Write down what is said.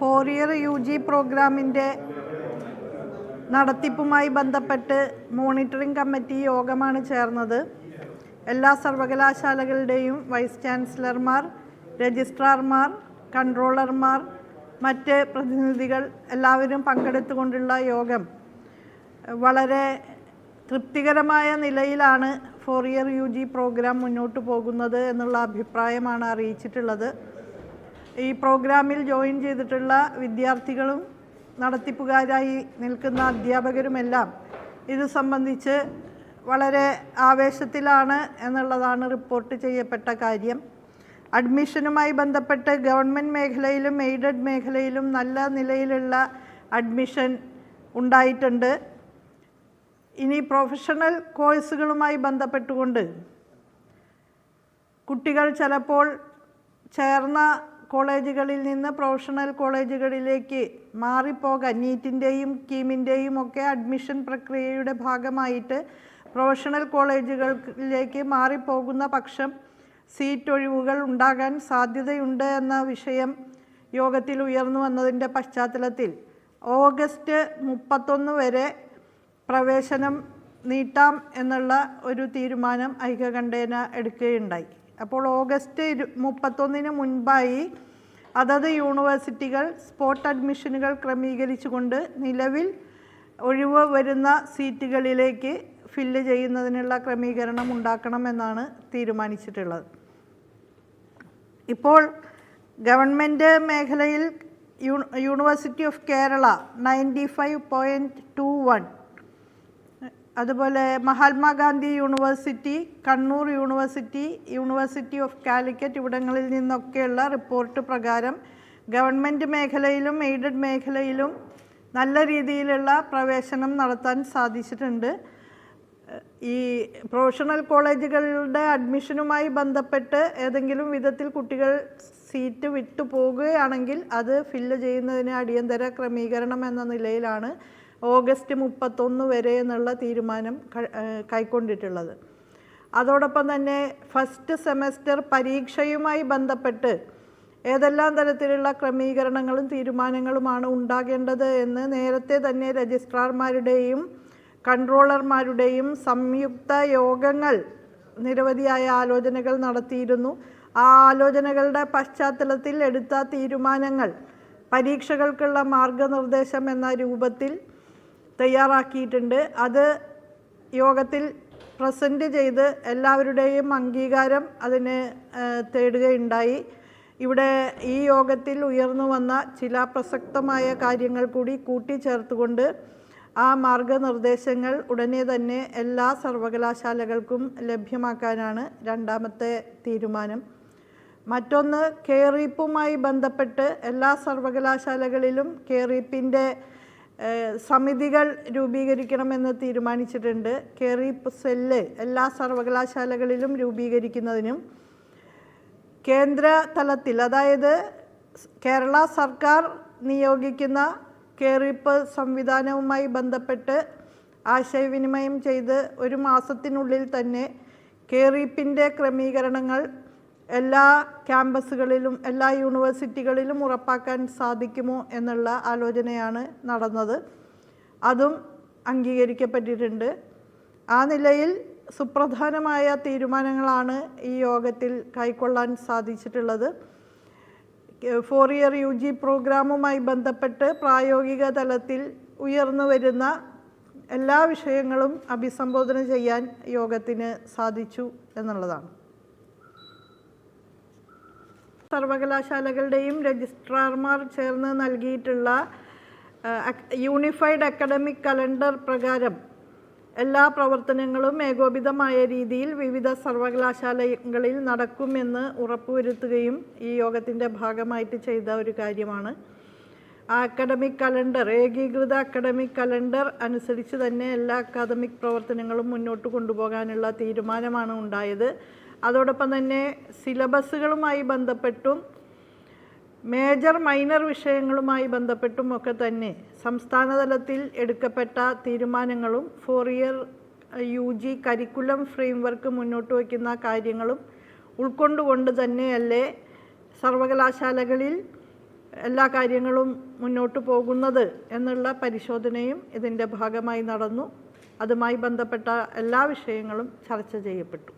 Four year U G പ്രോഗ്രാമിന്റെ നടത്തിപ്പുമായി ബന്ധപ്പെട്ട് monitoring committee യോഗമാണ് ചേർന്നത്. എല്ലാ സർവകലാശാലകളുടെയും വൈസ് ചാൻസലർമാർ രജിസ്ട്രാർമാർ കൺട്രോളർമാർ മറ്റ് പ്രതിനിധികൾ എല്ലാവരും പങ്കെടുത്തുകൊണ്ടുള്ള യോഗം. വളരെ തൃപ്തികരമായ നിലയിലാണ് four year U G program മുന്നോട്ട് പോകുന്നത് എന്നുള്ള അഭിപ്രായമാണ് അറിയിച്ചിട്ടുള്ളത്. ഈ പ്രോഗ്രാമിൽ ജോയിൻ ചെയ്തിട്ടുള്ള വിദ്യാർത്ഥികളും നടത്തിപ്പുകാരായി നിൽക്കുന്ന അധ്യാപകരുമെല്ലാം ഇത് സംബന്ധിച്ച് വളരെ ആവേശത്തിലാണ് എന്നുള്ളതാണ് റിപ്പോർട്ട് ചെയ്യപ്പെട്ട കാര്യം. അഡ്മിഷനുമായി ബന്ധപ്പെട്ട് ഗവൺമെന്റ് മേഖലയിലും എയ്ഡഡ് മേഖലയിലും നല്ല നിലയിലുള്ള അഡ്മിഷൻ ഉണ്ടായിട്ടുണ്ട്. ഇനി പ്രൊഫഷണൽ കോഴ്സുകളുമായി ബന്ധപ്പെട്ടുകൊണ്ട് കുട്ടികൾ ചിലപ്പോൾ ചേർന്ന കോളേജുകളിൽ നിന്ന് പ്രൊഫഷണൽ കോളേജുകളിലേക്ക് മാറിപ്പോകാൻ നീറ്റിന്റെയും കീമിന്റെയും ഒക്കെ അഡ്മിഷൻ പ്രക്രിയയുടെ ഭാഗമായിട്ട് പ്രൊഫഷണൽ കോളേജുകളിലേക്ക് മാറിപ്പോകുന്ന പക്ഷം സീറ്റ് ഒഴിവുകൾ ഉണ്ടാകാൻ സാധ്യതയുണ്ട് എന്ന വിഷയം യോഗത്തിൽ ഉയർന്നു വന്നതിന്റെ പശ്ചാത്തലത്തിൽ ഓഗസ്റ്റ് മുപ്പത്തൊന്ന് വരെ പ്രവേശനം നീട്ടാം എന്നുള്ള ഒരു തീരുമാനം ഐക്യകണ്ഠേന എടുക്കുകയുണ്ടായി. അപ്പോൾ ഓഗസ്റ്റ് ഇരു മുപ്പത്തൊന്നിന് മുൻപായി അതത് യൂണിവേഴ്സിറ്റികൾ സ്പോട്ട് അഡ്മിഷനുകൾ ക്രമീകരിച്ചുകൊണ്ട് നിലവിൽ ഒഴിവ് വരുന്ന സീറ്റുകളിലേക്ക് ഫില്ല് ചെയ്യുന്നതിനുള്ള ക്രമീകരണം ഉണ്ടാക്കണമെന്നാണ് തീരുമാനിച്ചിട്ടുള്ളത്. ഇപ്പോൾ ഗവൺമെന്റ് മേഖലയിൽ university of Kerala ninety five point two one അതുപോലെ Mahatma Gandhi university Kannur university university of Calicut ഇവിടങ്ങളിൽ നിന്നൊക്കെയുള്ള റിപ്പോർട്ട് പ്രകാരം ഗവൺമെന്റ് മേഖലയിലും എയ്ഡഡ് മേഖലയിലും നല്ല രീതിയിലുള്ള പ്രവേശനം നടത്താൻ സാധിച്ചിട്ടുണ്ട്. ഈ പ്രൊഫഷണൽ കോളേജുകളുടെ അഡ്മിഷനുമായി ബന്ധപ്പെട്ട് ഏതെങ്കിലും വിധത്തിൽ കുട്ടികൾ സീറ്റ് വിട്ടു പോകുകയാണെങ്കിൽ അത് ഫില്ല് ചെയ്യുന്നതിന് അടിയന്തര ക്രമീകരണം എന്ന നിലയിലാണ് ഓഗസ്റ്റ് മുപ്പത്തൊന്ന് വരെ എന്നുള്ള തീരുമാനം കൈക്കൊണ്ടിട്ടുള്ളത്. അതോടൊപ്പം തന്നെ ഫസ്റ്റ് സെമസ്റ്റർ പരീക്ഷയുമായി ബന്ധപ്പെട്ട് ഏതെല്ലാം തരത്തിലുള്ള ക്രമീകരണങ്ങളും തീരുമാനങ്ങളുമാണ് ഉണ്ടാകേണ്ടത് എന്ന് നേരത്തെ തന്നെ രജിസ്ട്രാർമാരുടെയും കൺട്രോളർമാരുടെയും സംയുക്ത യോഗങ്ങൾ നിരവധിയായ ആലോചനകൾ നടത്തിയിരുന്നു. ആ ആലോചനകളുടെ പശ്ചാത്തലത്തിൽ എടുത്ത തീരുമാനങ്ങൾ പരീക്ഷകൾക്കുള്ള മാർഗനിർദ്ദേശം എന്ന രൂപത്തിൽ തയ്യാറാക്കിയിട്ടുണ്ട്. അത് യോഗത്തിൽ പ്രസന്റ് ചെയ്ത് എല്ലാവരുടെയും അംഗീകാരം അതിന് തേടുകയുണ്ടായി. ഇവിടെ ഈ യോഗത്തിൽ ഉയർന്നു വന്ന ചില പ്രസക്തമായ കാര്യങ്ങൾ കൂടി കൂട്ടിച്ചേർത്തുകൊണ്ട് ആ മാർഗനിർദ്ദേശങ്ങൾ ഉടനെ തന്നെ എല്ലാ സർവകലാശാലകൾക്കും ലഭ്യമാക്കാനാണ് രണ്ടാമത്തെ തീരുമാനം. മറ്റൊന്ന് കെയറീപ്പുമായി ബന്ധപ്പെട്ട് എല്ലാ സർവകലാശാലകളിലും കെയറീപ്പിന്റെ സമിതികൾ രൂപീകരിക്കണമെന്ന് തീരുമാനിച്ചിട്ടുണ്ട്. കെയറീപ്പ് സെല്ല് എല്ലാ സർവകലാശാലകളിലും രൂപീകരിക്കുന്നതിനും കേന്ദ്ര തലത്തിൽ അതായത് കേരള സർക്കാർ നിയോഗിക്കുന്ന കേറിപ്പ് സംവിധാനവുമായി ബന്ധപ്പെട്ട് ആശയവിനിമയം ചെയ്ത് ഒരു മാസത്തിനുള്ളിൽ തന്നെ കേറിപ്പിന്റെ ക്രമീകരണങ്ങൾ എല്ലാ ക്യാമ്പസുകളിലും എല്ലാ യൂണിവേഴ്സിറ്റികളിലും ഉറപ്പാക്കാൻ സാധിക്കുമോ എന്നുള്ള ആലോചനയാണ് നടന്നത്. അതും അംഗീകരിക്കപ്പെട്ടിട്ടുണ്ട്. ആ നിലയിൽ സുപ്രധാനമായ തീരുമാനങ്ങളാണ് ഈ യോഗത്തിൽ കൈക്കൊള്ളാൻ സാധിച്ചിട്ടുള്ളത്. ഫോർ ഇയർ യു ജി പ്രോഗ്രാമുമായി ബന്ധപ്പെട്ട് പ്രായോഗിക തലത്തിൽ ഉയർന്നു വരുന്ന എല്ലാ വിഷയങ്ങളും അഭിസംബോധന ചെയ്യാൻ യോഗത്തിന് സാധിച്ചു എന്നുള്ളതാണ്. സർവകലാശാലകളുടെയും രജിസ്ട്രാർമാർ ചേർന്ന് നൽകിയിട്ടുള്ള യൂണിഫൈഡ് അക്കാഡമിക് കലണ്ടർ പ്രകാരം എല്ലാ പ്രവർത്തനങ്ങളും ഏകോപിതമായ രീതിയിൽ വിവിധ സർവകലാശാലകളിൽ നടക്കുമെന്ന് ഉറപ്പുവരുത്തുകയും ഈ യോഗത്തിന്റെ ഭാഗമായിട്ട് ചെയ്ത ഒരു കാര്യമാണ്. ആ അക്കാഡമിക് കലണ്ടർ ഏകീകൃത അക്കാഡമിക് കലണ്ടർ അനുസരിച്ച് തന്നെ എല്ലാ അക്കാദമിക് പ്രവർത്തനങ്ങളും മുന്നോട്ട് കൊണ്ടുപോകാനുള്ള തീരുമാനമാണ് ഉണ്ടായത്. അതോടൊപ്പം തന്നെ സിലബസുകളുമായി ബന്ധപ്പെട്ടും മേജർ മൈനർ വിഷയങ്ങളുമായി ബന്ധപ്പെട്ടും ഒക്കെ തന്നെ സംസ്ഥാന തലത്തിൽ എടുക്കപ്പെട്ട തീരുമാനങ്ങളും four year U G curriculum framework മുന്നോട്ട് വയ്ക്കുന്ന കാര്യങ്ങളും ഉൾക്കൊണ്ടുകൊണ്ട് തന്നെയല്ലേ സർവകലാശാലകളിൽ എല്ലാ കാര്യങ്ങളും മുന്നോട്ട് പോകുന്നത് എന്നുള്ള പരിശോധനയും ഇതിന്റെ ഭാഗമായി നടന്നു. അതുമായി ബന്ധപ്പെട്ട എല്ലാ വിഷയങ്ങളും ചർച്ച ചെയ്യപ്പെട്ടു.